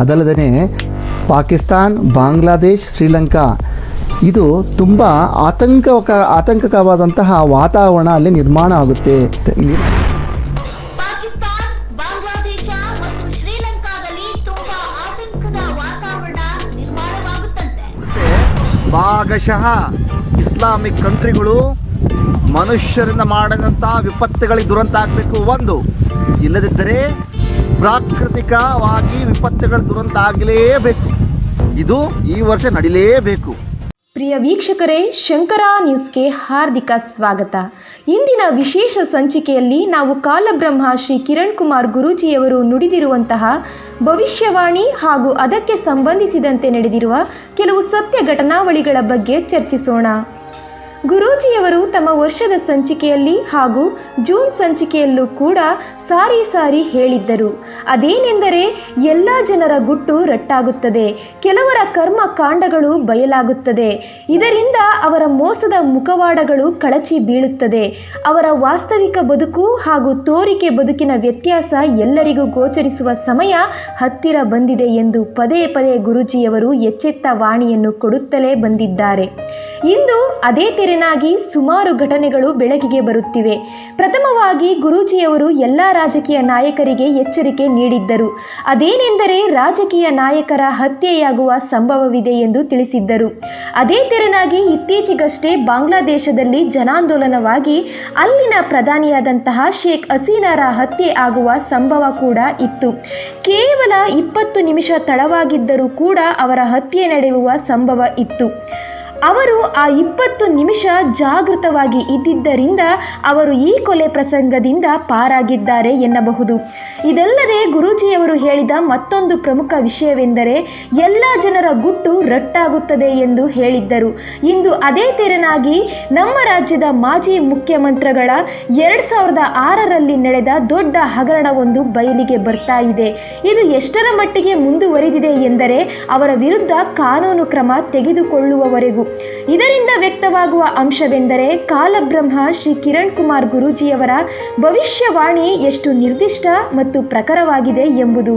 ಅದಲ್ಲದೆ ಪಾಕಿಸ್ತಾನ್ ಬಾಂಗ್ಲಾದೇಶ್ ಶ್ರೀಲಂಕಾ ಇದು ತುಂಬ ಆತಂಕಕ ಆತಂಕಕವಾದಂತಹ ವಾತಾವರಣ ಅಲ್ಲಿ ನಿರ್ಮಾಣ ಆಗುತ್ತೆ ಇಲ್ಲಿ ಬಾಂಗ್ಲಾದೇಶ ಮತ್ತು ಶ್ರೀಲಂಕಾದಲ್ಲಿ ತುಂಬಾ ಆತಂಕದ ವಾತಾವರಣ ನಿರ್ಮಾಣವಾಗುತ್ತಂತೆ. ಭಾಗಶಃ ಇಸ್ಲಾಮಿಕ್ ಕಂಟ್ರಿಗಳು ಮನುಷ್ಯರಿಂದ ಮಾಡಿದಂತಹ ವಿಪತ್ತುಗಳಿಗೆ ದುರಂತ ಆಗಬೇಕು ಒಂದು. ಇಲ್ಲದಿದ್ದರೆ ಪ್ರಾಕೃತಿಕವಾಗಿ ವಿಪತ್ತುಗಳು ದುರಂತ ಆಗಲೇಬೇಕು. ಇದು ಈ ವರ್ಷ ನಡಿಲೇಬೇಕು. ಪ್ರಿಯ ವೀಕ್ಷಕರೇ, ಶಂಕರ ನ್ಯೂಸ್ಗೆ ಹಾರ್ದಿಕ ಸ್ವಾಗತ. ಇಂದಿನ ವಿಶೇಷ ಸಂಚಿಕೆಯಲ್ಲಿ ನಾವು ಕಾಲಬ್ರಹ್ಮ ಶ್ರೀ ಕಿರಣ್ ಕುಮಾರ್ ಗುರೂಜಿಯವರು ನುಡಿದಿರುವಂತಹ ಭವಿಷ್ಯವಾಣಿ ಹಾಗೂ ಅದಕ್ಕೆ ಸಂಬಂಧಿಸಿದಂತೆ ನಡೆದಿರುವ ಕೆಲವು ಸತ್ಯ ಘಟನಾವಳಿಗಳ ಬಗ್ಗೆ ಚರ್ಚಿಸೋಣ. ಗುರೂಜಿಯವರು ತಮ್ಮ ವರ್ಷದ ಸಂಚಿಕೆಯಲ್ಲಿ ಹಾಗೂ ಜೂನ್ ಸಂಚಿಕೆಯಲ್ಲೂ ಕೂಡ ಸಾರಿ ಸಾರಿ ಹೇಳಿದ್ದರು. ಅದೇನೆಂದರೆ ಎಲ್ಲ ಜನರ ಗುಟ್ಟು ರಟ್ಟಾಗುತ್ತದೆ. ಕೆಲವರ ಕರ್ಮ ಕಾಂಡಗಳು ಬಯಲಾಗುತ್ತದೆ. ಇದರಿಂದ ಅವರ ಮೋಸದ ಮುಖವಾಡಗಳು ಕಳಚಿ ಬೀಳುತ್ತದೆ. ಅವರ ವಾಸ್ತವಿಕ ಬದುಕು ಹಾಗೂ ತೋರಿಕೆ ಬದುಕಿನ ವ್ಯತ್ಯಾಸ ಎಲ್ಲರಿಗೂ ಗೋಚರಿಸುವ ಸಮಯ ಹತ್ತಿರ ಬಂದಿದೆ ಎಂದು ಪದೇ ಪದೇ ಗುರೂಜಿಯವರು ಎಚ್ಚೆತ್ತ ವಾಣಿಯನ್ನು ಕೊಡುತ್ತಲೇ ಬಂದಿದ್ದಾರೆ. ಇಂದು ಅದೇ ತೆರೆನಾಗಿ ಸುಮಾರು ಘಟನೆಗಳು ಬೆಳಕಿಗೆ ಬರುತ್ತಿವೆ. ಪ್ರಥಮವಾಗಿ ಗುರೂಜಿಯವರು ಎಲ್ಲ ರಾಜಕೀಯ ನಾಯಕರಿಗೆ ಎಚ್ಚರಿಕೆ ನೀಡಿದ್ದರು. ಅದೇನೆಂದರೆ ರಾಜಕೀಯ ನಾಯಕರ ಹತ್ಯೆಯಾಗುವ ಸಂಭವವಿದೆ ಎಂದು ತಿಳಿಸಿದ್ದರು. ಅದೇ ತೆರನಾಗಿ ಇತ್ತೀಚೆಗಷ್ಟೇ ಬಾಂಗ್ಲಾದೇಶದಲ್ಲಿ ಜನಾಂದೋಲನವಾಗಿ ಅಲ್ಲಿನ ಪ್ರಧಾನಿಯಾದಂತಹ ಶೇಖ್ ಹಸೀನಾರ ಹತ್ಯೆ ಆಗುವ ಸಂಭವ ಕೂಡ ಇತ್ತು. ಕೇವಲ ಇಪ್ಪತ್ತು ನಿಮಿಷ ತಡವಾಗಿದ್ದರೂ ಕೂಡ ಅವರ ಹತ್ಯೆ ನಡೆಯುವ ಸಂಭವ ಇತ್ತು. ಅವರು ಆ ಇಪ್ಪತ್ತು ನಿಮಿಷ ಜಾಗೃತವಾಗಿ ಇದ್ದಿದ್ದರಿಂದ ಅವರು ಈ ಕೊಲೆ ಪ್ರಸಂಗದಿಂದ ಪಾರಾಗಿದ್ದಾರೆ ಎನ್ನಬಹುದು. ಇದಲ್ಲದೆ ಗುರೂಜಿಯವರು ಹೇಳಿದ ಮತ್ತೊಂದು ಪ್ರಮುಖ ವಿಷಯವೆಂದರೆ, ಎಲ್ಲ ಜನರ ಗುಟ್ಟು ರಟ್ಟಾಗುತ್ತದೆ ಎಂದು ಹೇಳಿದ್ದರು. ಇಂದು ಅದೇ ತೆರನಾಗಿ ನಮ್ಮ ರಾಜ್ಯದ ಮಾಜಿ ಮುಖ್ಯಮಂತ್ರಿಗಳ ಎರಡು ಸಾವಿರದ ಆರರಲ್ಲಿ ನಡೆದ ದೊಡ್ಡ ಹಗರಣವೊಂದು ಬಯಲಿಗೆ ಬರ್ತಾ ಇದೆ. ಇದು ಎಷ್ಟರ ಮಟ್ಟಿಗೆ ಮುಂದುವರಿದಿದೆ ಎಂದರೆ, ಅವರ ವಿರುದ್ಧ ಕಾನೂನು ಕ್ರಮ ತೆಗೆದುಕೊಳ್ಳುವವರೆಗೂ. ಇದರಿಂದ ವ್ಯಕ್ತವಾಗುವ ಅಂಶವೆಂದರೆ ಕಾಲಬ್ರಹ್ಮ ಶ್ರೀ ಕಿರಣ್ ಕುಮಾರ್ ಗುರೂಜಿಯವರ ಭವಿಷ್ಯವಾಣಿ ಎಷ್ಟು ನಿರ್ದಿಷ್ಟ ಮತ್ತು ಪ್ರಖರವಾಗಿದೆ ಎಂಬುದು.